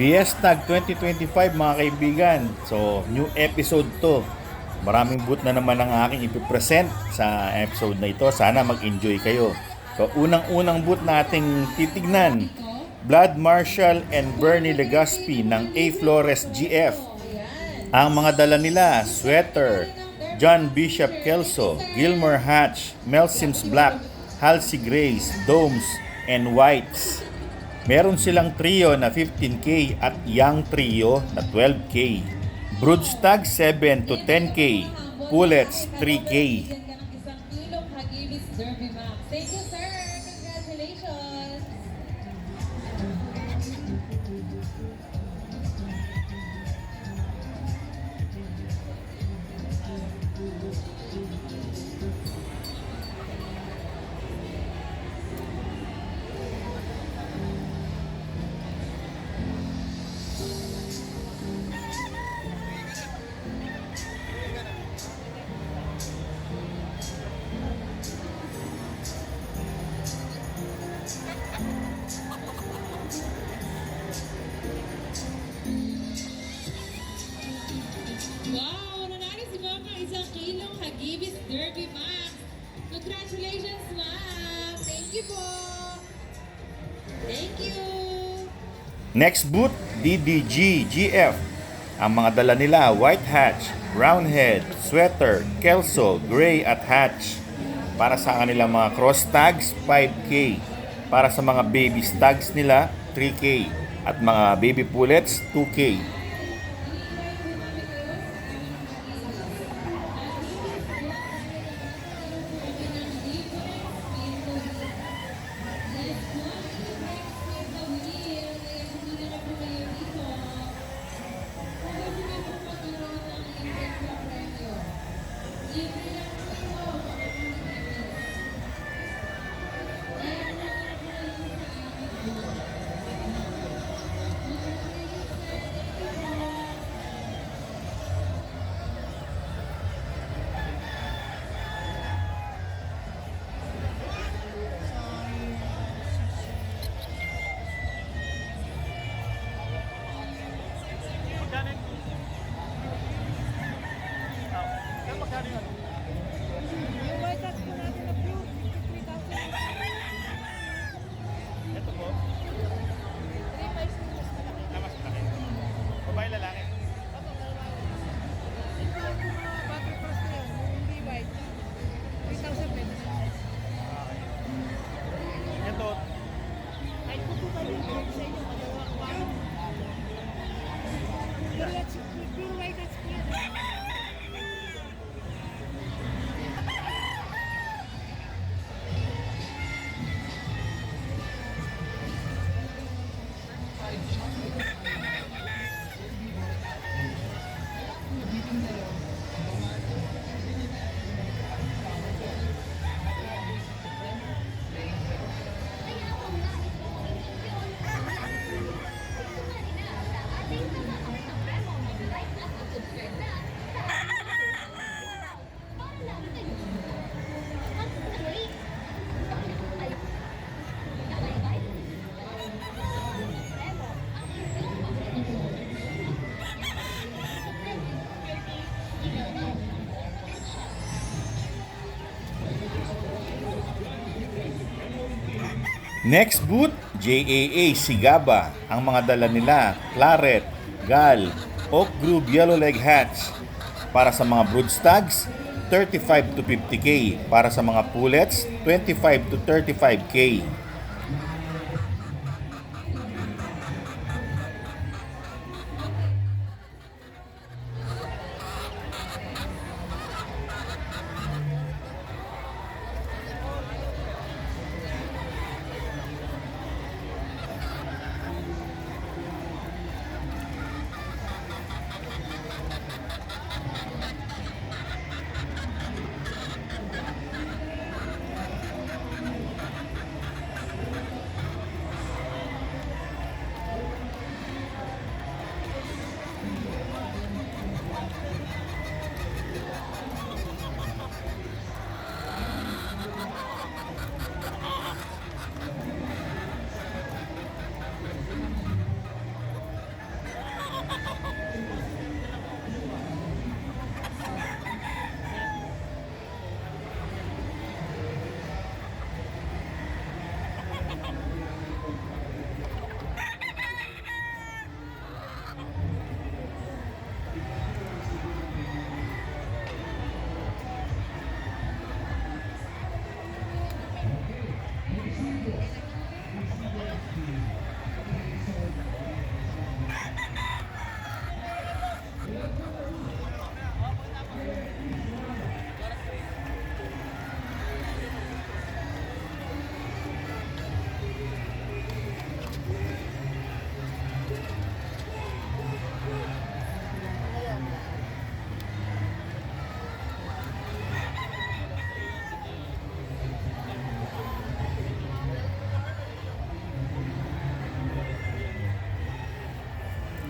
Fiestag 2025 mga kaibigan. So, new episode to. Maraming boot na naman ang aking ipipresent sa episode na ito. Sana mag-enjoy kayo. So, unang-unang boot nating titignan. Blood Marshall and Bernie Legaspi ng A. Flores GF. Ang mga dala nila, Sweater, John Bishop Kelso, Gilmore Hatch, Mel Sims Black, Halsey Grace, Domes, and Whites. Meron silang trio na 15K at young trio na 12K. Broodstag 7 to 10K. Pullets 3K. Po. Thank you. Next boot, DDG GF. Ang mga dala nila, White Hatch, Roundhead, Sweater, Kelso, Gray at Hatch. Para sa kanilang mga cross tags, 5K. Para sa mga baby tags nila, 3K. At mga baby pullets, 2K. Next boot, JAA Sigaba. Ang mga dala nila, Claret, Gal, Oak Grove Yellow Leg Hats. Para sa mga broodstags, 35 to 50k. Para sa mga pullets, 25 to 35k.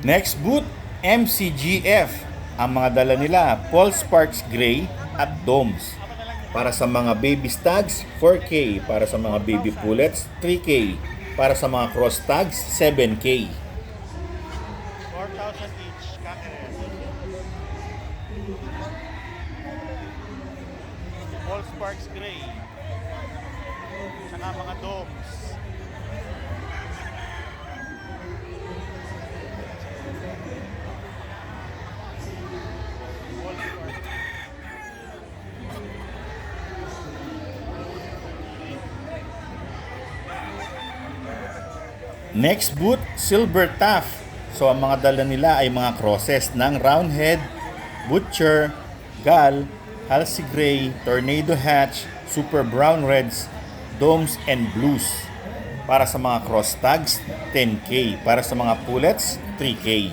Next boot, MCGF. Ang mga dala nila, Paul Sparks Gray at Domes. Para sa mga baby stags, 4K. Para sa mga baby pullets, 3K. Para sa mga cross tags, 7K. 4,000 each. All Sparks Gray. Tsaka mga domes. Next boot, Silver Taff. So ang mga dala nila ay mga crosses ng Roundhead, Butcher, Gal, Halsey Gray, Tornado Hatch, Super Brown Reds, Domes and Blues. Para sa mga cross tags, 10K. Para sa mga pullets, 3K.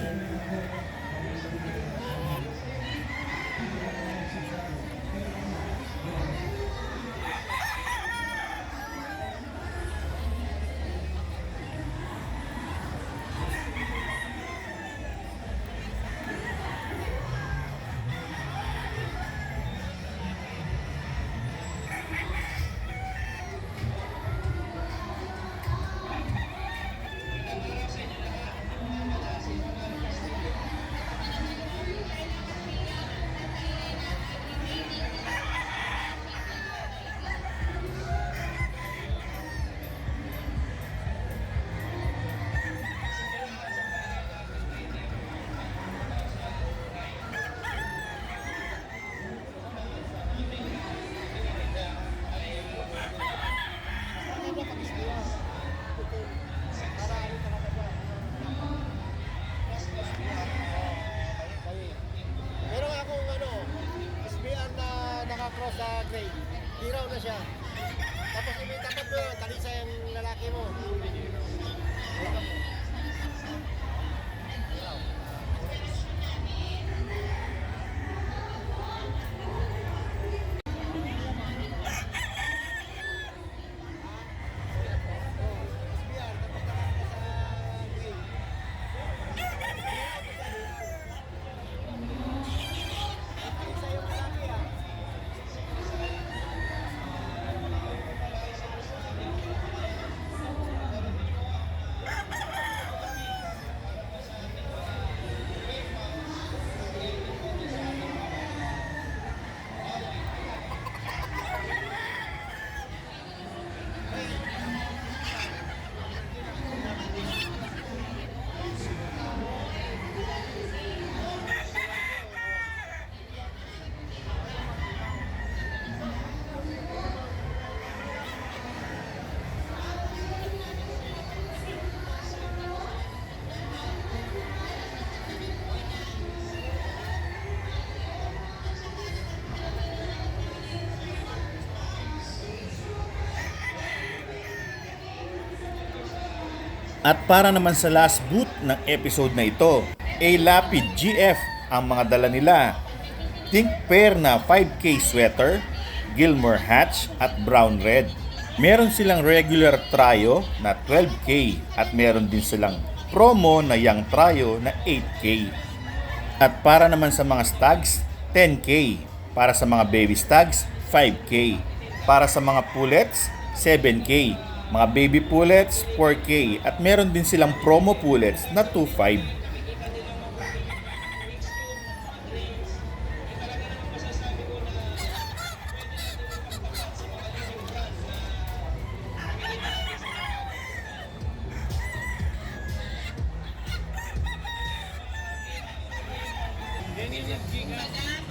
At para naman sa last boot ng episode na ito, A Lapid GF ang mga dala nila. Think pair na 5K sweater, Gilmore Hatch at Brown Red. Meron silang regular trio na 12K at meron din silang promo na Young Trio na 8K. At para naman sa mga stags, 10K. Para sa mga baby stags, 5K. Para sa mga pullets, 7K. Mga baby pullets, 4K. At meron din silang promo pullets na 2.5. Ito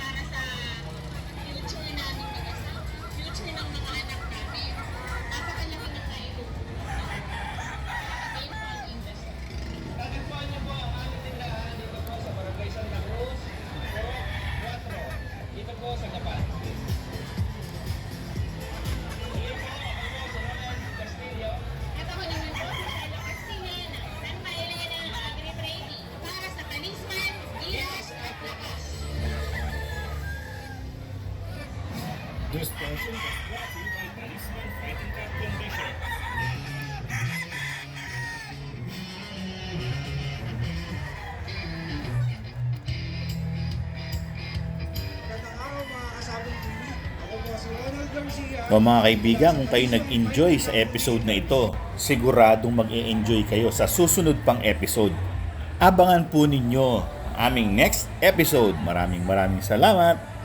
O mga kaibigan, kung kayo nag-enjoy sa episode na ito, siguradong mag-e-enjoy kayo sa susunod pang episode. Abangan po ninyo aming next episode. Maraming maraming salamat.